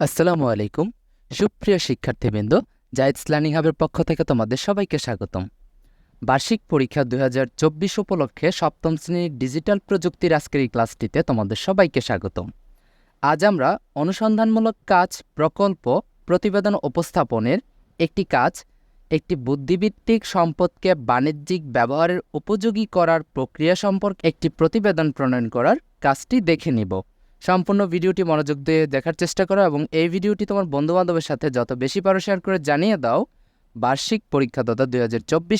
আসসালামু আলাইকুম। সুপ্রিয় শিক্ষার্থীবৃন্দ, জায়েদ লার্নিং হাবের পক্ষ থেকে তোমাদের সবাইকে স্বাগতম। বার্ষিক পরীক্ষা দু হাজার চব্বিশ উপলক্ষে সপ্তম শ্রেণির ডিজিটাল প্রযুক্তির আজকের এই ক্লাসটিতে তোমাদের সবাইকে স্বাগতম। আজ আমরা অনুসন্ধানমূলক কাজ, প্রকল্প, প্রতিবেদন উপস্থাপনের একটি কাজ, একটি বুদ্ধিভিত্তিক সম্পদকে বাণিজ্যিক ব্যবহারের উপযোগী করার প্রক্রিয়া সম্পর্কে একটি প্রতিবেদন প্রণয়ন করার কাজটি দেখে নিব। সম্পূর্ণ ভিডিওটি মনোযোগ দিয়ে দেখার চেষ্টা করো এবং এই ভিডিওটি তোমার বন্ধুবান্ধবের সাথে যত বেশি পারো শেয়ার করে জানিয়ে দাও, বার্ষিক পরীক্ষা তথা দুই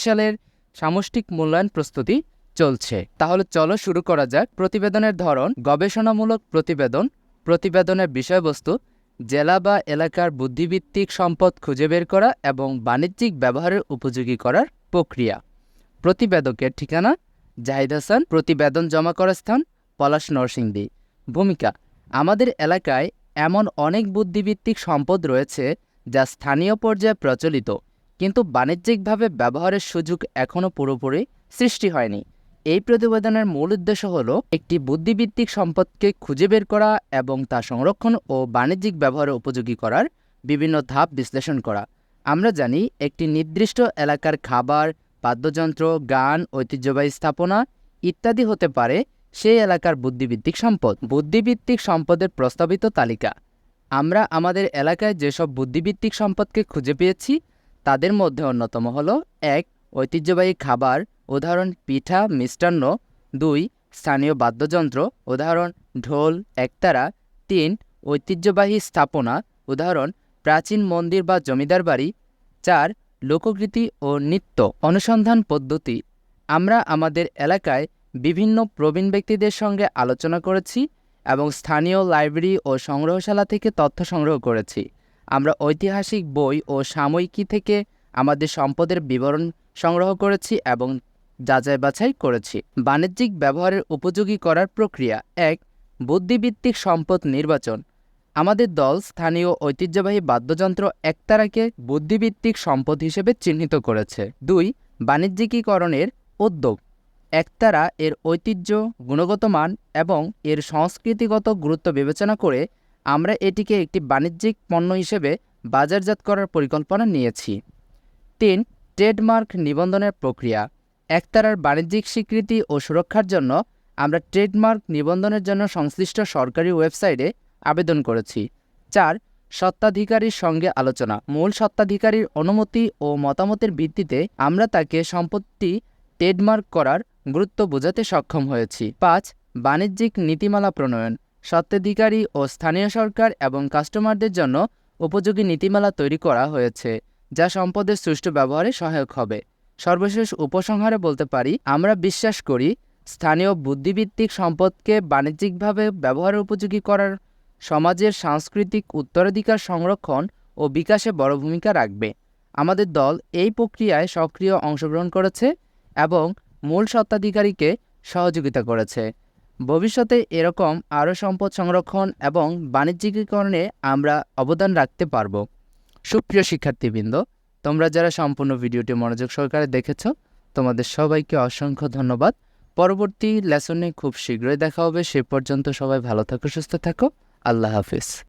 সালের সামষ্টিক মূল্যায়ন প্রস্তুতি চলছে। তাহলে চলো শুরু করা যাক। প্রতিবেদনের ধরন, গবেষণামূলক প্রতিবেদন, প্রতিবেদনের বিষয়বস্তু, জেলা বা এলাকার বুদ্ধিভিত্তিক সম্পদ খুঁজে বের করা এবং বাণিজ্যিক ব্যবহারের উপযোগী করার প্রক্রিয়া। প্রতিবেদকের ঠিকানা, জাহিদ হাসান, প্রতিবেদন জমা করার স্থান, পলাশ নরসিংদী। ভূমিকা। আমাদের এলাকায় এমন অনেক বুদ্ধিভিত্তিক সম্পদ রয়েছে যা স্থানীয় পর্যায়ে প্রচলিত, কিন্তু বাণিজ্যিকভাবে ব্যবহারের সুযোগ এখনও পুরোপুরি সৃষ্টি হয়নি। এই প্রতিবেদনের মূল উদ্দেশ্য হল একটি বুদ্ধিভিত্তিক সম্পদকে খুঁজে বের করা এবং তা সংরক্ষণ ও বাণিজ্যিক ব্যবহারের উপযোগী করার বিভিন্ন ধাপ বিশ্লেষণ করা। আমরা জানি একটি নির্দিষ্ট এলাকার খাবার, বাদ্যযন্ত্র, গান, ঐতিহ্যবাহী স্থাপনা ইত্যাদি হতে পারে সেই এলাকার বুদ্ধিভিত্তিক সম্পদ। বুদ্ধিভিত্তিক সম্পদের প্রস্তাবিত তালিকা। আমরা আমাদের এলাকায় যেসব বুদ্ধিভিত্তিক সম্পদকে খুঁজে পেয়েছি, তাদের মধ্যে অন্যতম হল, এক, ঐতিহ্যবাহী খাবার, উদাহরণ পিঠা, মিষ্টান্ন, দুই, স্থানীয় বাদ্যযন্ত্র, উদাহরণ ঢোল, একতারা, তিন, ঐতিহ্যবাহী স্থাপনা, উদাহরণ প্রাচীন মন্দির বা জমিদার বাড়ি, চার লোকগীতি ও নৃত্য অনুসন্ধান পদ্ধতি। আমরা আমাদের এলাকায় বিভিন্ন প্রবীণ ব্যক্তিদের সঙ্গে আলোচনা করেছি এবং স্থানীয় লাইব্রেরি ও সংগ্রহশালা থেকে তথ্য সংগ্রহ করেছি। আমরা ঐতিহাসিক বই ও সাময়িকী থেকে আমাদের সম্পদের বিবরণ সংগ্রহ করেছি এবং যাচাই বাছাই করেছি। বাণিজ্যিক ব্যবহারের উপযোগী করার প্রক্রিয়া। এক বুদ্ধিভিত্তিক সম্পদ নির্বাচন। আমাদের দল স্থানীয় ঐতিহ্যবাহী বাদ্যযন্ত্র একতারাকে বুদ্ধিভিত্তিক সম্পদ হিসেবে চিহ্নিত করেছে। দুই, বাণিজ্যিকীকরণের উদ্যোগ। একতারা এর ঐতিহ্য, গুণগত মান এবং এর সংস্কৃতিগত গুরুত্ব বিবেচনা করে আমরা এটিকে একটি বাণিজ্যিক পণ্য হিসেবে বাজারজাত করার পরিকল্পনা নিয়েছি। তিন, ট্রেডমার্ক নিবন্ধনের প্রক্রিয়া। একতারার বাণিজ্যিক স্বীকৃতি ও সুরক্ষার জন্য আমরা ট্রেডমার্ক নিবন্ধনের জন্য সংশ্লিষ্ট সরকারি ওয়েবসাইটে আবেদন করেছি। চার সত্ত্বাধিকারীর সঙ্গে আলোচনা। মূল সত্ত্বাধিকারীর অনুমতি ও মতামতের ভিত্তিতে আমরা তাকে সম্পত্তি ট্রেডমার্ক করার গুরুত্ব বোঝাতে সক্ষম হয়েছি। পাঁচ, বাণিজ্যিক নীতিমালা প্রণয়ন। স্বত্বাধিকারী ও স্থানীয় সরকার এবং কাস্টমারদের জন্য উপযোগী নীতিমালা তৈরি করা হয়েছে, যা সম্পদের সুষ্ঠু ব্যবহারে সহায়ক হবে। সর্বশেষ উপসংহারে বলতে পারি, আমরা বিশ্বাস করি, স্থানীয় বুদ্ধিভিত্তিক সম্পদকে বাণিজ্যিকভাবে ব্যবহারের উপযোগী করার সমাজের সাংস্কৃতিক উত্তরাধিকার সংরক্ষণ ও বিকাশে বড় ভূমিকা রাখবে। আমাদের দল এই প্রক্রিয়ায় সক্রিয় অংশগ্রহণ করেছে এবং মূল স্বত্বাধিকারীকে সহযোগিতা করেছে। ভবিষ্যতে এরকম আরও সম্পদ সংরক্ষণ এবং বাণিজ্যিকীকরণে আমরা অবদান রাখতে পারব। সুপ্রিয় শিক্ষার্থীবৃন্দ, তোমরা যারা সম্পূর্ণ ভিডিওটি মনোযোগ সহকারে দেখেছ, তোমাদের সবাইকে অসংখ্য ধন্যবাদ। পরবর্তী লেসনে খুব শীঘ্রই দেখা হবে। সে পর্যন্ত সবাই ভালো থাকো, সুস্থ থাকো। আল্লাহ হাফিজ।